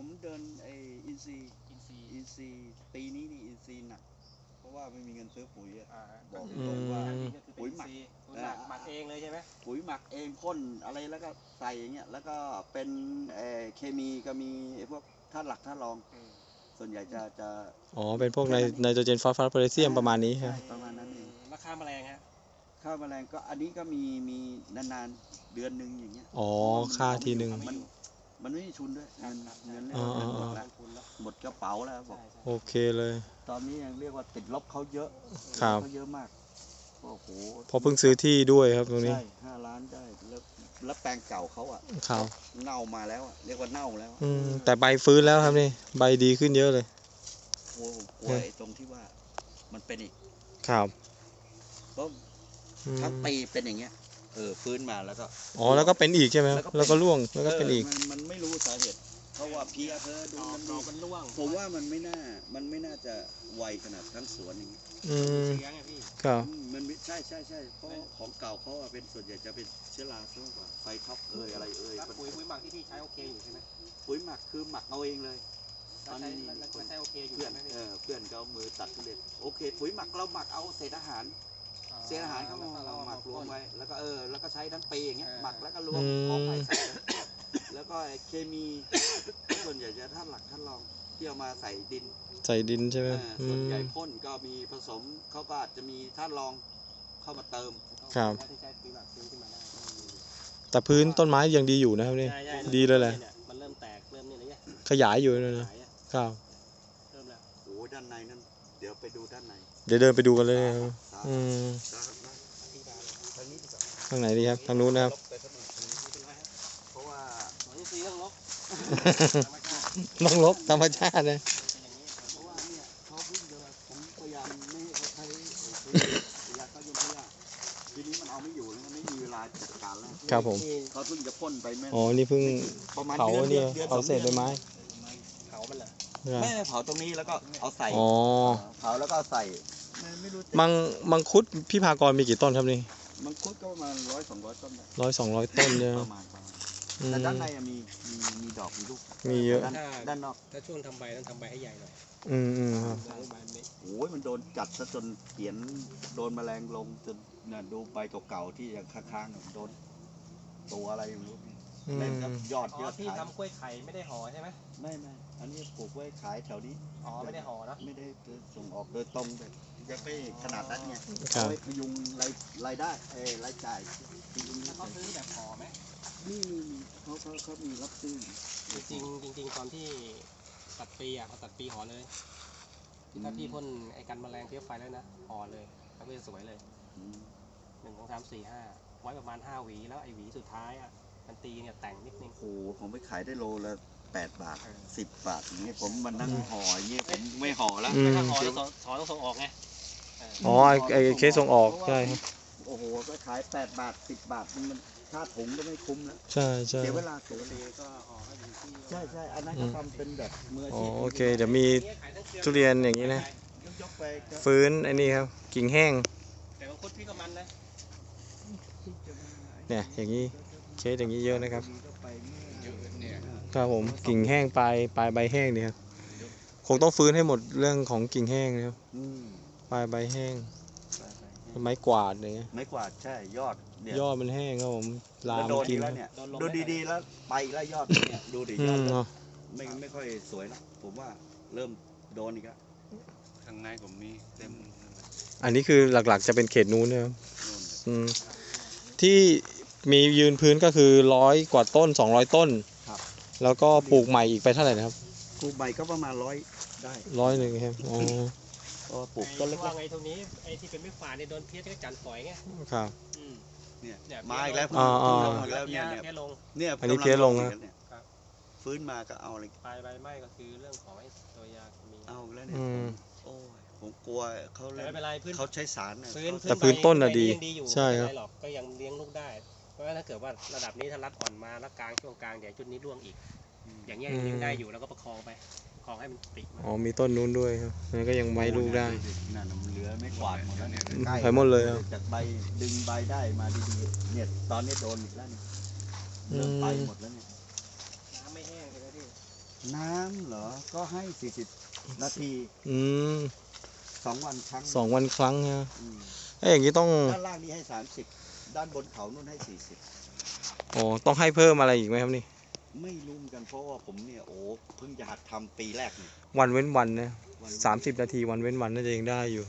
ผมเดินไออินซีย์อินซีย์อินซีย์ปีนี้นี่อินซีย์หนัก เพราะว่าไม่มีเงินซื้อปุ๋ยอะอ่าบอกก็ตคืรงๆว่าอันนี้ก็คือเป็นปุ๋ยอินหมักซีย์ปุ๋ยหมักเออหมักเองเลยใช่ไหมปุ๋ยหมักเองพ่นอะไรแล้วก็ใส่อย่างเงี้ยแล้วก็เป็นเออเคมีก็มีไอ้พวกธาตุหลักธาตุรอง อืมส่วนใหญ่จะจะอ๋อ เป็นพวกไนไนโตรเจนฟอสฟอรัสโพแทสเซียมประมาณนี้ครับ ใช่ประมาณนั้นเองราคาแมลงฮะข้าวแมลงก็อันนี้ก็มีมีนานๆเดือนหนึ่งอย่างเงี้ยอ๋อ ค่าทีหนึ่ง มัน มันไม่มีทุนด้วยเงินเงินเรียกอ๋อว่าเงินหมอ๋ดอแล้วทุนแล้วหมดกระเป๋าแล้วบอกใช่ใช่โอเคเลย ตอนนี้ยังเรียกว่าติดลบเขาเยอะครับเขาเยอะมากโอ้โหเพอเพิ่งซื้อที่ด้วยครับตรงนี้ใช่ห้าล้านได้แล้วแล้วแปลงเก่าเขาอะครับเน่ามาแล้วอะเรียกว่าเน่าแล้วอะอืมแต่ใบฟื้นแล้วครับนี่ใบดีขึ้นเยอะเลยกลัวผมกลัวไอ้ตรงที่ว่ามันเป็นอีกครับเพราะอืมทั้งปีเป็นอย่างเงี้ยเออฟื้นมาแล้วก็อ๋อแล้วก็เป็นอีกใช่ไหมครับแล้แล้ววก็ก็เป็นร่วงแล้วก็เป็นอีกมันมันไม่รู้สาเหตุเพราะว่าเพียเธอดูดอกมันดดีอกมันร่วง ผมว่ามันไม่น่ามันไม่น่าจะไวขนาดทั้งสวนอย่างนี้อืมเชื้อไงพี่ครับอืมมันไม่ใช่ใช่ใช่เพราะของเก่าเขาอะเป็นส่วนใหญ่จะเป็นเชื้อราซะมากกว่าไฟท็อปเอยอะไรเอยแล้วปุ๋ยปุ๋ยหมักที่พี่ใช้โอเคอยู่ใช่ไหมปุ๋ยหมักคือหมักเอาเองเลยตอนนี้แล้วใช้แล้วใช้โอเคอยู่เพื่อนใช่ไหมพี่เออเพื่อนก็เอามือตัดทุเรียนโอเค ปุ๋ยหมักเราหมักเอาเศษอาหาร เศษอาหารเข้ามาแล้วเราก็หมักรวมไว้ แล้วก็เออ แล้วก็ใช้ทั้งปีอย่างเงี้ยเออหมักแล้วก็รวมอืมของใหม่ใส่ไปแล้วก็ไอ้เคมีส่วนใหญ่จะท่านหลักท่านรองที่เอามาใส่ดิน ใส่ดินใช่ไหมเอออืส่วนมใหญ่พ่นก็มีผสมเขาก็อาจจะมีท่านรองเข้ามาเติม ครับแล้วที่ใช้ปุ๋ยหมักซื้อขึ้นมาได้แต่พื้นต้นไม้ยังดีอยู่นะครับนี่ใช่ใช่ดีเลยแหละนี่มันเริ่มแตกเริ่มนี่อะไรเงี้ยขยายอยู่นะนะขายอะครับเริ่มแล้วโอ้ยด้านในนั้น เดี๋ยวไปดูด้านในเดี๋ยวเดินไปดูกันเลยนะครับสาอืมสาสาที่ดาวเลยทางนี้ดีกว่าทางไหนดีครับทางนู้นนะครับไปสักหน่อยไม่เป็นไรฮะเพราะว่าสวนอินทรีย์ต้องลบธรรมชาติน้องลบธรรมชาติเลยเป็นอย่างนี้เพราะว่าเนี่ยเขาเพิ่งจะผมพยายามไม่ให้เขาใช้ไอ้ยาฆ่ายุงฆ่ายาทีนี้มันเอาไม่อยู่แล้วมันไม่มีเวลาจัดการแล้วครับผมนี่เขาเพิ่งจะพ่นไปแม่อ๋อนี่เพิ่งประมาณเผาเดือนเนี่ยดือนเผาสองเศษใบไม้เผามันเหรอ ครับแม่เผาตรงนี้แล้วก็เอาใส่อ๋อเผาแล้วก็เอาใส่ไม่ไม่รู้จะมังมังคุดพี่พากรมีกี่ต้นครับนี่มันคุดก็ประมาณร้อยสองร้อยต้นได้ร้อยสองร้อยต้นเนี่ยประมาณประมาณอืมแต่ด้านในอะมีมีมีดอกมีลูกมีเยอะด้านด้านนอกถ้าช่วงทำใบต้องทำใบให้ใหญ่หน่อยอืมอืมครับล้างใบไม่โอ้ยมันโดนกัดซะจนเขียนโดนแมลงลงจนเนี่ยดูใบเก่าๆที่ยังค้างๆอยู่โดนตัวอะไรไม่รู้อืเล่นมครับยอดอ๋ยออดที่ขายทำกล้วยไข่ไม่ได้ห่อใช่ไหมไม่ไม่ อันนี้ปลูกไว้ขายแถวนี้ อ๋อ ไม่ได้ห่อเนอะไม่ได้ส่งออกโดยตรงแบบยังไม่ขนาดนั้นไงครัเอาบไว้พยุงรายรายได้เออรายจ่ายพยุงแล้วเขาซื้อแบบห่อไหมนี่มีมีเขาเขาเขามีรับซื้อจริงๆจริงๆตอนที่ตัดปีอะเขาตัดปีห่อเลย ถ้าพี่พ่นไอ้กันแมลงเพี้ยไฟแล้วนะห่อเลยแล้วก็จะสวยเลยอืมหนึ่งสองสามสี่ห้าไว้ประมาณห้าหวีแล้วไอ้หวีสุดท้ายอะมันตีเนี่ยแต่งนิดนึงโอ้โหผมไปขายได้โลละ แปดบาทเออสิบบาทอย่างเงี้ยผมมานั่งห่ออย่างเงี้ยผมไม่ห่อแล้วอืม ถ้าห่อแล้วสอนสอนต้องส่งออกไงเอออ๋อไอ้ไอ้เคสส่งออกใช่ครับโอ้โหก็ขายแปดบาทสิบบาทมันมันค่าถุงก็ไม่คุ้มแล้วใช่ใช่เสียเวลาเสียเวตีลาก็ห่อให้อยู่ที่ใช่ใช่อันนั้นก็ทำเป็นแบบมืออาอ๋อชีพโอเค เดี๋ยวมีทุเรียนอย่างนี้นะ ยกไปก็ฟื้นไอ้นี่ครับ กิ่งแห้ง แต่บางคนพี่ก็มันนะเนี่ยอย่างนี้เคสอย่างนี้เยอะนะครับก็ไปเมื่อเยอะเนี่ย ครับผมกิ่งแห้งปลายปลายใบแห้งนี่ครับคงต้องฟื้นให้หมดเรื่องของกิ่งแห้งนะครับอืมปลายใบแห้งไปไปไม้กวาดอย่างเงี้ยไม้กวาดใช่ยอดเนี่ยยอดมันแห้งครับผมลาแล้วมโดนกิอีนกแล้วเนี่ยโดนลมดูไม่ได้ดีๆแล้วไปอีกแล้วยอดเนี่ยดูดิอืยอดมเริ่มเนาะไม่ไม่ค่อยสวยแล้วผมว่าเริ่มโดนอีกแล้วข้างในผมมีเต็มอันนี้คือหลักๆจะเป็นเขตนู้นนะครับนู่นอืมที่มียืนพื้นก็คือร้อยกว่าต้นสองร้อยต้นครับ แล้วก็ปลูกใหม่อีกไปเท่าไหร่นะครับปลูกใบก็ประมาณร้อยได้ร้อยหนึ่งครับอ๋อก็ปลูกต้นเล็ไอ้ว่ากไงตรงนี้ไอ้ที่เป็นไม่ฝาดเนี่ยโดนเพี้ยก็จันฝอยไงครับอืมๆเนี่ยเนี่ยมาอีกแล้วอ่าอ่ามาอีกแล้วเนี่ยเนี่ยเพี้ยลงเนี่ยอันนี้กำเพี้ยลงอีนะกแล้วเนี่ยครับฟื้นมาก็เอาอะไรปลายใบไหม้ก็คือเรื่องของไอ้ตัวยาเคมีเอาอีกแล้วเนี่ยอืมโอ้ยผมกลัวเขาแต่เล่ไม่เป็นนไรพื้นเขาใช้สารน่ะพื้นเขาแต่พื้นต้นน่ะใบดียังดีอยู่ใช่ครับไม่เป็นไรหรอกก็ยังเลี้ยงลูกได้เพ ราะว่าถ้าเกิดว่าระดับนี้ถ้ารัดอ่อนมาแล้วกลางช่วงกลางเดี๋ยวจุดนี้ร่วงอีก อย่างเงี้ยยังเลี้ยงได้อยู่แล้วก็ประคองไปประคองให้มันติดมาอ๋อมีต้นนู้นด้วยครับมันก็ยังไว้ลูกได้นั่นน่ะมันเหลือไม่กวาดหมดแล้วเนี่ยอืมใกล้ไปหมดเลยครับจากใบดึงใบได้มาดีๆเนี่ยตอนนี้โดนอีกแล้วเนี่ยเริ่มไปหมดแล้วเนี่ยน้ำไม่แห้งใช่ไหมพี่นน้ำเหรอก็ให้40นาทีอืม2วันครั้งสองวันครั้งนะอืมเอ้ยอย่างนี้ต้องด้านล่างนี่ให้30 ด้านบนเขานู่นให้40อ๋อต้องให้เพิ่มอะไรอีกไหมครับนี่ ไม่รู้เหมือนกันเพราะว่าผมเนี่ยโอ้เพิ่งจะหัดทำปีแรกเนี่ยวันเว้นวันนะวันสามสิบนาทีวันเว้นวันน่าจะยังได้อยู่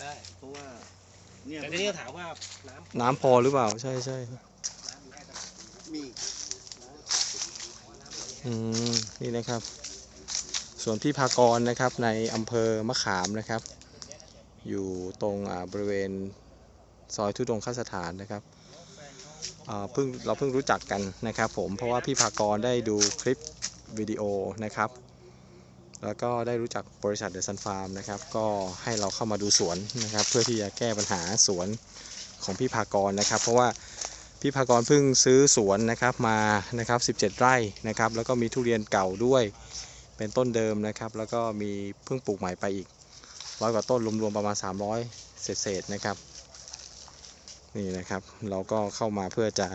ได้เพราะว่าเนี่ยแต่ทีนี้ถามว่าน้ำน้ำพอหรือเปล่า ใช่ใช่น้ำมีให้ตลอดมีอืมนี่นะครับ ส่วนพี่พากรนะครับในอำเภอมะขามนะครับ อยู่ตรงอ่าบริเวณ ซอยทุดงคสถานนะครับเพิ่งเราเพิ่งรู้จักกันนะครับ ผมเพราะว่าพี่พากรได้ดูคลิปวิดีโอนะครับ แล้วก็ได้รู้จักบริษัทเดอะซันฟาร์มนะครับ ก็ให้เราเข้ามาดูสวนนะครับ เพื่อที่จะแก้ปัญหาสวนของพี่พากรนะครับ เพราะว่าพี่ภากรเพิ่งซื้อสวนนะครับมานะครับ 17 ไร่นะครับ แล้วก็มีทุเรียนเก่าด้วยเป็นต้นเดิมนะครับ แล้วก็มีเพิ่งปลูกใหม่ไปอีกร้อยกว่าต้นรวมๆประมาณ 300 เศษๆนะครับ นี่นะครับ เราก็เข้ามาเพื่อจะ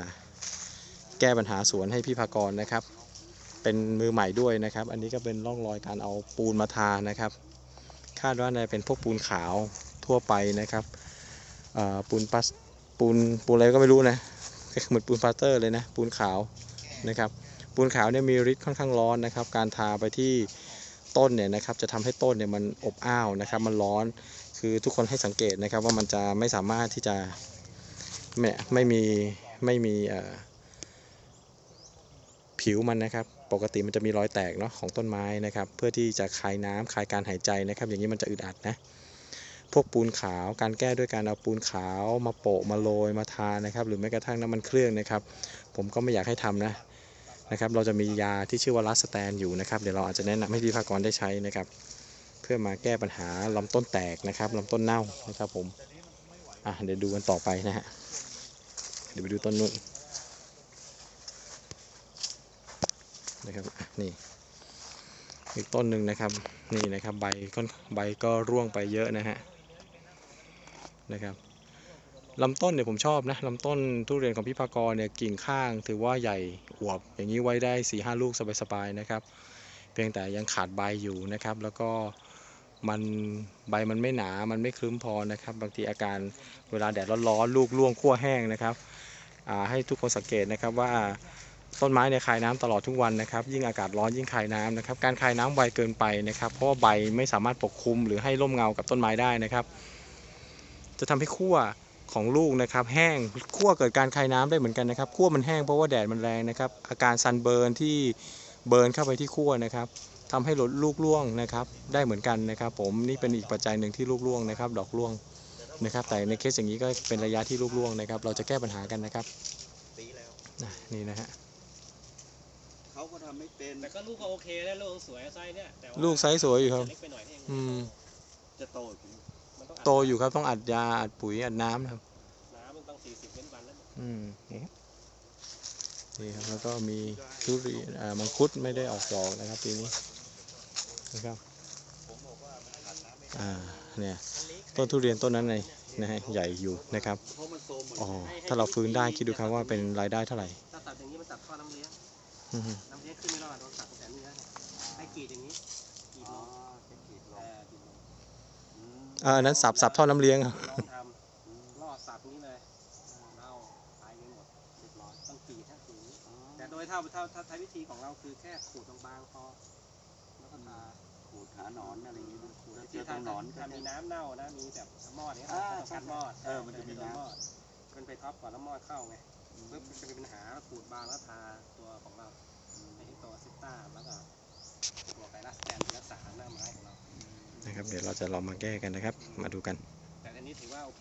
แก้ปัญหาสวนให้พี่ภากรนะครับ เป็นมือใหม่ด้วยนะครับ อันนี้ก็เป็นร่องรอยการเอาปูนมาทานะครับ คาดว่าน่าจะเป็นพวกปูนขาวทั่วไปนะครับปูนปัสปูนปูนอะไรก็ไม่รู้นะเหมือนปูนปาสเตอร์เลยนะปูนขาวนะครับปูนขาวเนี่ยมีฤทธิ์ค่อนข้างร้อนนะครับ การทาไปที่ต้นเนี่ยนะครับจะทำให้ต้นเนี่ยมันอบอ้าวนะครับ มันร้อนคือทุกคนให้สังเกตนะครับว่ามันจะไม่สามารถที่จะ ไม่ไม่มีไม่มีผิวมันนะครับ ปกติมันจะมีรอยแตกเนาะของต้นไม้นะครับ เพื่อที่จะคายน้ำคายการหายใจนะครับ อย่างนี้มันจะอึดอัดนะพวกปูนขาวการแก้ด้วยการเอาปูนขาวมาโปะมาโรยมาทานะครับ หรือแม้กระทั่งน้ำมันเครื่องนะครับ ผมก็ไม่อยากให้ทำนะนะครับ เราจะมียาที่ชื่อว่าลัสแตนอยู่นะครับ เดี๋ยวเราอาจจะแนะนำให้พี่ภากรได้ใช้นะครับ เพื่อมาแก้ปัญหาลำต้นแตกนะครับลำต้นเน่านะครับผมอะเดี๋ยวดูกันต่อไปนะฮะ ดี๋ยวไปดูต้นนู้นนะครับนี่อีกต้นหนึ่งนะครับนี่นะครับใบก็ใบก็ร่วงไปเยอะนะฮะนะครับลำต้นเนี่ยผมชอบนะลำต้นทุเรียนของพี่ภากรเนี่ยกิ่งข้างถือว่าใหญ่อวบอย่างนี้ไว้ได้4ีหลูกสบายๆนะครับ เพียงแต่ยังขาดใบอยู่นะครับ แล้วก็มันใบมันไม่หนา มันไม่คลึ้มพอนะครับ บางทีอาการเวลาแดดร้อนๆลูกร่วงขั้วแห้งนะครับ ให้ทุกคนสังเกตนะครับว่าต้นไม้เนี่ยคายน้ำตลอดทุกวันนะครับ ยิ่งอากาศร้อนยิ่งคายน้ำนะครับ การคายน้ำไวเกินไปนะครับ เพราะว่าใบไม่สามารถปกคลุมหรือให้ร่มเงากับต้นไม้ได้นะครับ จะทำให้ขั้วของลูกนะครับ แห้งขั้วเกิดการคายน้ำได้เหมือนกันนะครับขั้วมันแห้งเพราะว่าแดดมันแรงนะครับ อาการซันเบิร์นที่เบิร์นเข้าไปที่ขั้วนะครับทำให้ลดลูกร่วงนะครับ ได้เหมือนกันนะครับ ผมนี่เป็นอีกปัจจัยหนึ่งที่ลูกร่วงนะครับ ดอกร่วง นะครับ แต่ในเคสอย่างนี้ก็เป็นระยะที่ลูกร่วงนะครับ เราจะแก้ปัญหากันนะครับปีแล้วอะนี่นะฮะเขาก็ทำไม่เป็นแต่ก็ลูกก็โอเคแล้วลูกสวยไซส์เนี่ยแต่ว่าลูกไซส์สวยอยู่ครับเล็กไปหน่อยนี่เองอืมจะโตอีกไหมมันต้องดโตอยู่ครับต้องอัดยาอัดปุ๋ยอัดน้ำนะครับน้ำมันต้องสี่สิบเว้นวันแล้วอืมนี่ครับนี่ครับแล้วก็มีทุเรียนอ่ามังคุดไม่ได้ออกดอกนะครับปีนี้นะครับ อ่าเนี่ยต้นทุเรียนต้นนั้นเลยนะฮะใหญ่อยู่นะครับอ๋อถ้าเราฟื้นได้คิดดูครับว่าเป็นรายได้เท่าไหร่ตัดอย่างนี้มันตัดท่อน้ำเลี้ยงน้ำเลี้ยงขึ้นไม่รอดโดนตัดตั้งแต่เนื้อให้กีดอย่างนี้กีดอ๋ลองจะกรีดลเองอกรีดลงอืมอ่าอันนั้นสับสับท่อน้ำเลี้ยงครับลองทำลอดสับนี้เลยเน่าตายกันหมดเรียบร้อยต้องกีดถ้ากรีดแต่โดยถ้าถ้าถ้าใช้วิธีของเราคือแค่ขูดบางๆพอแล้วก็ทา หาหนอนอะไรอย่างนี้นะขูดถ้าเจที่อตรถ้างหนอนก็ถ้ามีน้ำเน่านะมีแบบมอดเนี้ยอ่าต้องการมอดเออมันจะมีน้ำมอดมันไปท็อปก่อนแล้วมอดเข้าไงเพื่อจะเป็นปัญหาแล้วขูดบางแล้วทาตัวของเราไอ้ตัวซิต้าแล้วก็ตัวไกรัสแตนที่รักษาหน้าไม้ของเรา นะครับ เดี๋ยวเราจะลองมาแก้กันนะครับ มาดูกัน แต่อันนี้ถือว่าโอเค